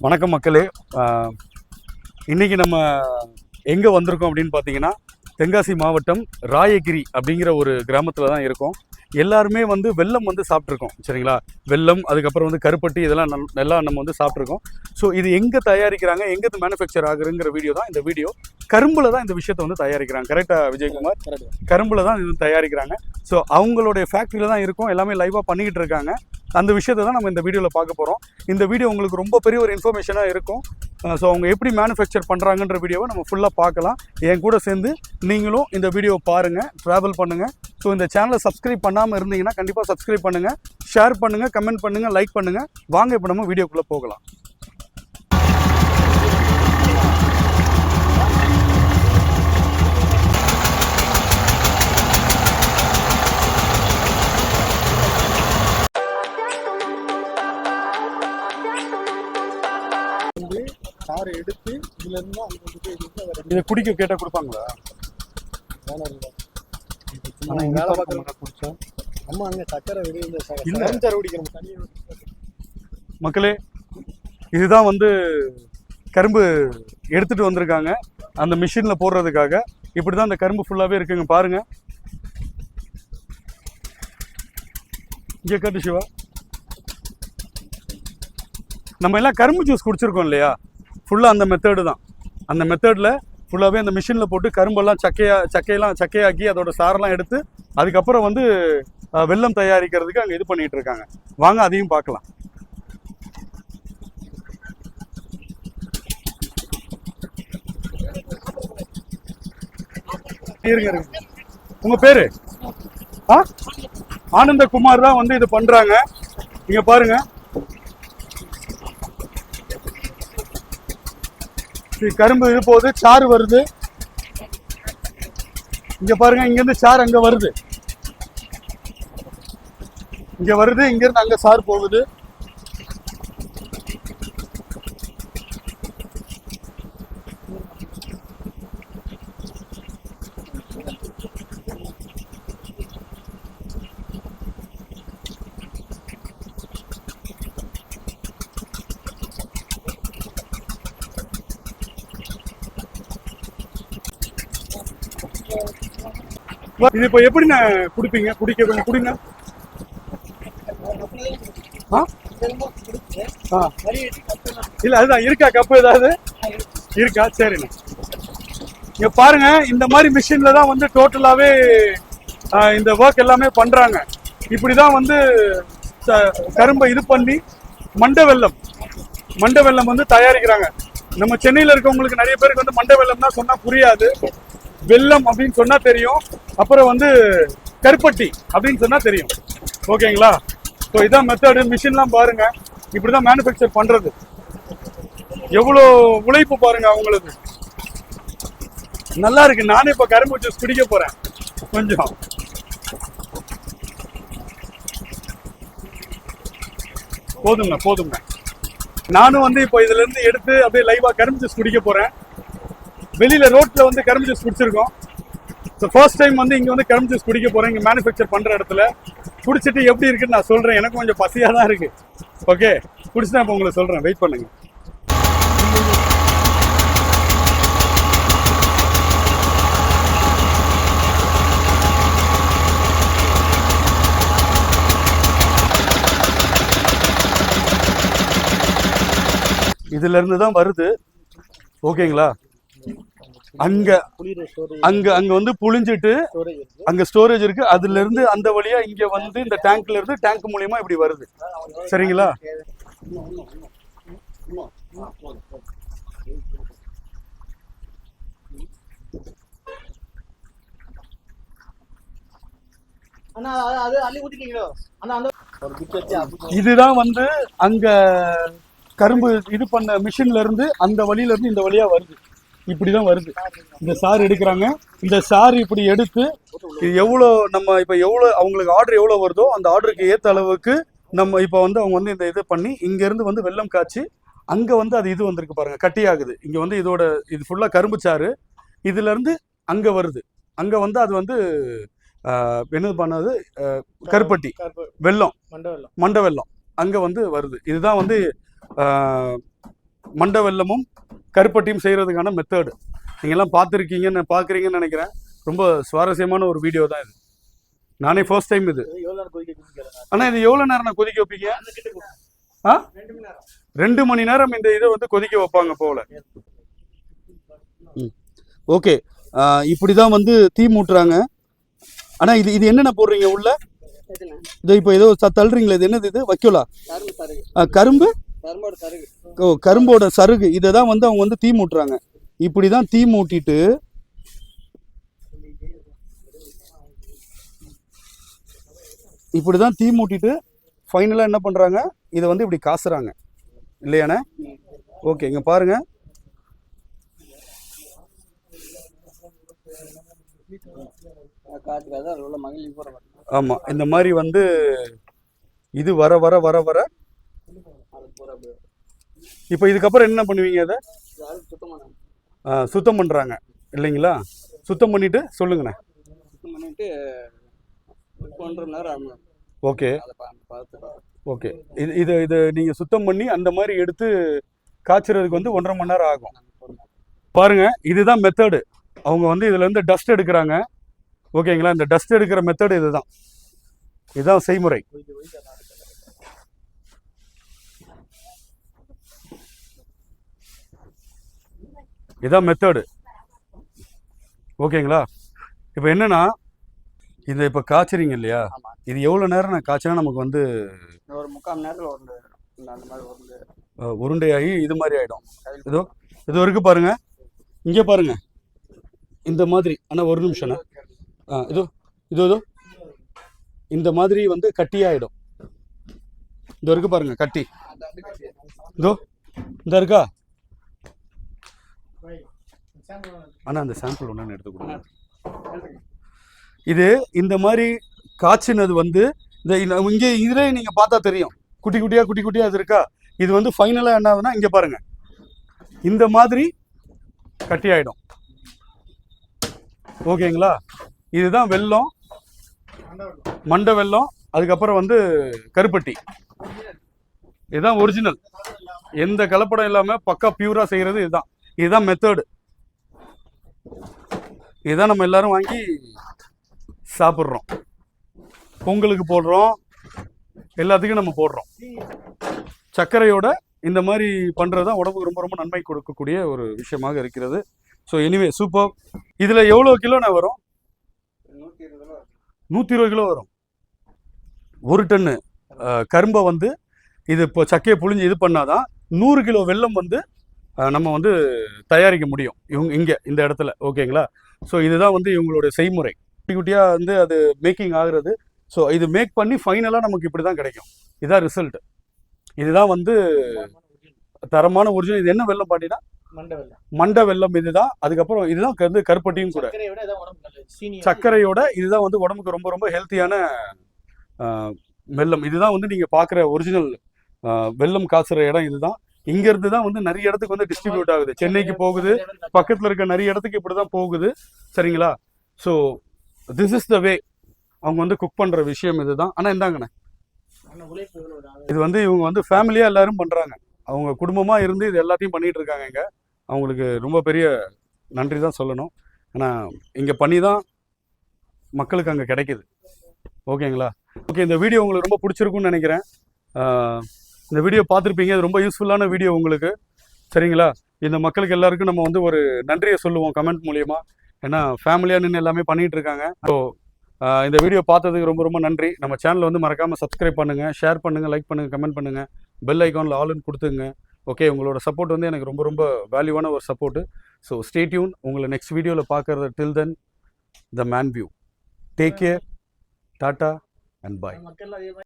வணக்கம் மக்களே. ஆஹ் இன்னைக்கு நம்ம எங்கே வந்திருக்கோம் அப்படின்னு பார்த்தீங்கன்னா தென்காசி மாவட்டம் ராயகிரி அப்படிங்கிற ஒரு கிராமத்தில் தான் இருக்கோம். எல்லாருமே வந்து வெல்லம் வந்து சாப்பிட்ருக்கோம் சரிங்களா? வெல்லம் அதுக்கப்புறம் வந்து கருப்பட்டி இதெல்லாம் நல்- எல்லாம் நம்ம வந்து சாப்பிட்ருக்கோம் ஸோ இது எங்கே தயாரிக்கிறாங்க எங்கே மேனுஃபேக்சர் ஆகுதுங்கிற வீடியோ தான் இந்த வீடியோ கரும்புல தான் இந்த விஷயத்தை வந்து தயாரிக்கிறாங்க. கரெக்டாக விஜயகுமார்? கரும்புல தான் இது தயாரிக்கிறாங்க. ஸோ அவங்களுடைய ஃபேக்ட்ரியில் தான் இருக்கும். எல்லாமே லைவாக பண்ணிக்கிட்டு இருக்காங்க. அந்த விஷயத்தை தான் நம்ம இந்த வீடியோவில் பார்க்க போகிறோம் இந்த வீடியோ உங்களுக்கு ரொம்ப பெரிய ஒரு இன்ஃபர்மேஷனாக இருக்கும். ஸோ அவங்க எப்படி மேனுஃபேக்சர் பண்ணுறாங்கன்ற வீடியோவை நம்ம ஃபுல்லாக பார்க்கலாம். என் கூட சேர்ந்து நீங்களும் இந்த வீடியோவை பாருங்கள் ட்ராவல் பண்ணுங்கள் ஸோ இந்த சேனலை சப்ஸ்கிரைப் பண்ணாமல் இருந்தீங்கன்னா கண்டிப்பாக சப்ஸ்கிரைப் பண்ணுங்கள் ஷேர் பண்ணுங்கள் கமெண்ட் பண்ணுங்கள் லைக் பண்ணுங்கள் வாங்க இப்போ நம்ம வீடியோக்குள்ளே போகலாம். சாரை எடுத்து இதுல இருந்து அங்க கொண்டு போய் அதை இதை குடிக்க கேட்டால் கொடுப்பாங்களா? வேணாம் இல்லை. ஆனா வேலை அங்க சக்கரை வெளியே இந்த இல்ல. சக்கரை குடிக்கிறோம் தனியாக மக்களே இதுதான் வந்து கரும்பு எடுத்துட்டு வந்திருக்காங்க. அந்த மிஷினில் போடுறதுக்காக. இப்படி தான் அந்த கரும்பு ஃபுல்லாகவே இருக்குங்க. பாருங்க. இங்கே கட்டு சிவா. நம்ம எல்லாம் கரும்பு ஜூஸ் குடிச்சிருக்கோம் இல்லையா? ஃபுல்லாக அந்த மெத்தேடு தான். அந்த மெத்தேடில் ஃபுல்லாகவே அந்த மிஷினில் போட்டு கரும்பெல்லாம் சக்கையாக சக்கையெல்லாம் சக்கையாக்கி அதோட சாரெல்லாம் எடுத்து அதுக்கப்புறம் வந்து வெள்ளம் வெல்லம் தயாரிக்கிறதுக்கு அங்கே இது பண்ணிகிட்டு இருக்காங்க. வாங்க அதையும் பார்க்கலாம். இருங்க இருங்க. உங்க பேரு? ஆ? ஆனந்தகுமார் தான் வந்து இது பண்றாங்க. இங்க பாருங்க. கரும்பு இது போகுது சாறு வருது. இங்க பாருங்க இங்க இருந்து சாறு அங்க வருது. இங்க வருது இங்க இருந்து அங்க சாறு போகுது. இது இப்போ எப்படி நான் குடிப்பீங்க? குடிக்க கொஞ்சம் குடிங்க. ஆ? இல்ல அதுதான். இருக்கா? கப்பு ஏதாவது? இருக்கா? சரிண்ணா. இங்க பாருங்க இந்த மாதிரி மிஷின்ல தான் வந்து டோட்டலாவே இந்த ஒர்க் எல்லாமே பண்றாங்க. இப்படிதான் வந்து கரும்பை இது பண்ணி மண்டை வெல்லம். மண்ட வெல்லம் வந்து தயாரிக்கிறாங்க. நம்ம சென்னையில இருக்கவங்களுக்கு நிறைய பேருக்கு வந்து மண்டை தான் சொன்னா புரியாது. வெல்லம் அப்படின்னு சொன்னா தெரியும். அப்புறம் வந்து கருப்பட்டி அப்படின்னு சொன்னா தெரியும். ஓகேங்களா? ஸோ இதான் மெத்தடு மிஷின்லாம் பாருங்க. இப்படிதான் மேனுஃபேக்சர் பண்றது. எவ்வளோ உழைப்பு பாருங்க அவங்களுக்கு. நல்லா இருக்கு. நானே இப்ப கரும்பு ஜூஸ் குடிக்க போறேன். கொஞ்சம். போதுங்க போதுங்க. நானும் வந்து இப்போ இதுல இருந்து எடுத்து அப்படியே லைவா கரும்பு ஜூஸ் குடிக்க போறேன். வெளியில ரோட்ல வந்து கரும்பு ஜூஸ் குடிச்சிருக்கோம். ஸோ ஃபர்ஸ்ட் டைம் வந்து இங்க வந்து கரும்பு ஜூஸ் குடிக்க போறேன். இங்க மேனுஃபேக்சர் பண்ற இடத்துல. குடிச்சிட்டு எப்படி இருக்குன்னு நான் சொல்றேன். எனக்கு கொஞ்சம் பசியா தான் இருக்கு. ஓகே குடிச்சுட்டு இப்போ உங்களுக்கு சொல்றேன். வெயிட் பண்ணுங்க. இதுல இருந்து தான் வருது. ஓகேங்களா அங்க அங்க அங்க வந்து புளிஞ்சிட்டு அங்க ஸ்டோரேஜ் இருக்கு. அதுல இருந்து அந்த வழியா இங்க வந்து இந்த டேங்க்ல இருந்து டேங்க் மூலியமா இப்படி வருது. சரிங்களா? இதுதான் வந்து அங்க கரும்பு இது பண்ண மிஷின்ல இருந்து அந்த வழியில இருந்து இந்த வழியா வருது. இப்படிதான் வருது. இந்த சாறு எடுக்கிறாங்க. இந்த சாறு இப்படி எடுத்து இது எவ்வளோ நம்ம இப்போ எவ்வளோ அவங்களுக்கு ஆர்டர் எவ்வளோ வருதோ அந்த ஆர்டருக்கு ஏற்ற அளவுக்கு நம்ம இப்போ வந்து அவங்க வந்து இந்த இது பண்ணி இங்கேருந்து வந்து வெல்லம் காய்ச்சி அங்கே வந்து அது இது வந்திருக்கு பாருங்க கட்டி ஆகுது இங்கே வந்து இதோட இது ஃபுல்லாக கரும்பு சாறு. இதுலேருந்து அங்கே வருது. அங்கே வந்து அது வந்து என்னது பண்ணது? கருப்பட்டி. மண்டை வெள்ளம் மண்டை வெல்லம். அங்கே வந்து வருது. இதுதான் வந்து மண்டை வெல்லமும் கருப்பட்டியும் செய்கிறதுக்கான மெத்தடு நீங்கள்லாம் பார்த்துருக்கீங்கன்னு பார்க்குறீங்கன்னு நினைக்கிறேன். ரொம்ப சுவாரஸ்யமான ஒரு வீடியோ தான் இது. நானே ஃபர்ஸ்ட் டைம் இது. ஆனால் இது எவ்வளோ நேரம் நான் கொதிக்க வைப்பீங்க. ஆ? ரெண்டு மணி நேரம் இந்த இதை வந்து கொதிக்க வைப்பாங்க போல. ஓகே. இப்படி தான் வந்து தீ மூட்டுறாங்க. ஆனால் இது இது என்னென்ன போடுறீங்க உள்ள? இது இப்போ ஏதோ தள்ளுறீங்களே இது என்னது இது? வைக்கோலா? கரும்பு? ஓ கரும்போட சருகு. இதை தான் வந்து அவங்க வந்து தீ மூட்டுறாங்க. இப்படி தான் தீ மூட்டிட்டு இப்படி தான் தீ மூட்டிட்டு ஃபைனலாக என்ன பண்ணுறாங்க இதை வந்து இப்படி காசுறாங்க. இல்லையாண்ணே? ஓகே இங்கே பாருங்க. காட்டுக்காக அதில் உள்ள மகிழ்ச்சி போற ஆமாம் இந்த மாதிரி வந்து இது வர வர வர வர. இப்போ இதுக்கப்புறம் என்ன பண்ணுவீங்க அதை? ஆ, சுத்தம் பண்ணுறாங்க இல்லைங்களா? சுத்தம் பண்ணிட்டு சொல்லுங்கண்ணே. சுத்தம் பண்ணிட்டு ஒன்றரை மணி நேரம் ஆகும். ஓகே. ஓகே. இது இது இது நீங்கள் சுத்தம் பண்ணி அந்த மாதிரி எடுத்து காய்ச்சறதுக்கு வந்து ஒன்றரை மணி நேரம் ஆகும். பாருங்க இதுதான் மெத்தடு அவங்க வந்து இதுல இருந்து டஸ்ட் எடுக்கிறாங்க. ஓகேங்களா? இந்த டஸ்ட் எடுக்கிற மெத்தடு இதுதான். இதுதான் செய்முறை. இதான் மெத்தடு ஓகேங்களா இப்போ என்னன்னா இந்த இப்போ காய்ச்சறீங்க இல்லையா? இது எவ்வளோ நேரம் நான் காய்ச்சினா நமக்கு வந்து ஒரு முக்கால் நேரத்தில் உருண்டு உருண்டையாகி இது மாதிரி ஆகிடும் இதோ இது வரைக்கும் பாருங்க. இங்கே பாருங்க. இந்த மாதிரி ஆனால் ஒரு நிமிஷம்ண்ணா ஆ இதோ இதோ இதோ. இந்த மாதிரி வந்து கட்டியாயிடும் இந்த இருக்கு பாருங்க கட்டி. அந்த அப்படி கட்டி. இதோ இந்த இருக்கா? ஆனால் அந்த சாம்பிள் ஒன்று எடுத்து கொடுங்க. இது இந்த மாதிரி காய்ச்சினது வந்து இந்த இங்கே இதிலே நீங்கள் பார்த்தா தெரியும். குட்டி குட்டியாக குட்டி குட்டியாக அது இருக்கா? இது வந்து ஃபைனலாக என்ன ஆகுதுன்னா இங்கே பாருங்க. இந்த மாதிரி கட்டி ஆகிடும் ஓகேங்களா? இதுதான் வெல்லம் மண்டை வெல்லம் அதுக்கப்புறம் வந்து கருப்பட்டி. இதுதான் ஒரிஜினல் எந்த கலப்படம் இல்லாமல் பக்கா பியூராக செய்கிறது இதுதான். இதுதான் மெத்தடு இதான் நம்ம எல்லாரும் வாங்கி சாப்பிட்றோம். பொங்கலுக்கு போடுறோம். எல்லாத்துக்கும் நம்ம போடுறோம். சர்க்கரையோட இந்த மாதிரி பண்ணுறது தான் உடம்புக்கு ரொம்ப ரொம்ப நன்மை கொடுக்கக்கூடிய ஒரு விஷயமாக இருக்கிறது. ஸோ எனிவே சூப்பர் இதில் எவ்வளோ கிலோண்ணே வரும் நூற்றி இருபது வரும். நூற்றி இருபது கிலோ வரும். ஒரு டன்னு கரும்பை வந்து இது இப்போ சக்கையை புழிஞ்சு இது பண்ணாதான் நூறு கிலோ வெல்லம் வந்து நம்ம வந்து தயாரிக்க முடியும். இவங்க இங்கே இந்த இடத்துல. ஓகேங்களா? ஸோ இதுதான் வந்து இவங்களுடைய செய்முறை. குட்டி குட்டியாக வந்து அது மேக்கிங் ஆகுறது. ஸோ இது மேக் பண்ணி ஃபைனலாக நமக்கு இப்படி தான் கிடைக்கும். இதுதான் ரிசல்ட் இதுதான் வந்து தரமான ஒரிஜினல் இது என்ன வெல்லம் பாட்டினா? மண்டை வெல்லம் இதுதான். அதுக்கப்புறம் இதுதான் வந்து கருப்பட்டியும் கூட. சர்க்கரையோட இதுதான் வந்து உடம்புக்கு ரொம்ப ரொம்ப ஹெல்த்தியான வெல்லம் இதுதான் வந்து நீங்கள் பார்க்குற ஒரிஜினல் வெல்லம் காசுற இடம் இதுதான். இங்கேருந்து தான் வந்து நிறைய இடத்துக்கு வந்து டிஸ்ட்ரிபியூட் ஆகுது. சென்னைக்கு போகுது. பக்கத்தில் இருக்க நிறைய இடத்துக்கு இப்படி தான் போகுது. சரிங்களா? So this is the way அவங்க வந்து குக் பண்ணுற விஷயம் இதுதான். ஆனால் இந்தாங்கண்ணே. இது வந்து இவங்க வந்து ஃபேமிலியாக எல்லாரும் பண்ணுறாங்க அவங்க குடும்பமாக இருந்து இது எல்லாத்தையும் பண்ணிட்டு இருக்காங்க இங்கே. அவங்களுக்கு ரொம்ப பெரிய நன்றி தான் சொல்லணும். ஆனால் இங்கே பண்ணி தான் மக்களுக்கு அங்கே கிடைக்குது. ஓகேங்களா? ஓகே இந்த வீடியோ உங்களுக்கு ரொம்ப பிடிச்சிருக்கும்னு நினைக்கிறேன். இந்த வீடியோ பார்த்துருப்பீங்க. இது ரொம்ப யூஸ்ஃபுல்லான வீடியோ உங்களுக்கு. சரிங்களா? இந்த மக்களுக்கு எல்லாருக்கும் நம்ம வந்து ஒரு நன்றியை சொல்லுவோம் கமெண்ட் மூலியமா. ஏன்னா ஃபேமிலியாக நின்று எல்லாமே பண்ணிட்டு இருக்காங்க. ஸோ இந்த வீடியோ பார்த்ததுக்கு ரொம்ப ரொம்ப நன்றி. நம்ம சேனலை வந்து மறக்காமல் சப்ஸ்கிரைப் பண்ணுங்கள் ஷேர் பண்ணுங்கள் லைக் பண்ணுங்கள் கமெண்ட் பண்ணுங்கள் பெல் ஐக்கானில் ஆல்னு கொடுத்துங்க. ஓகே உங்களோட சப்போர்ட் வந்து எனக்கு ரொம்ப ரொம்ப வேல்யூவான ஒரு சப்போர்ட்டு ஸோ ஸ்டேட்யூன் உங்களை நெக்ஸ்ட் வீடியோவில் பார்க்குறது till then the man view take care tata and bye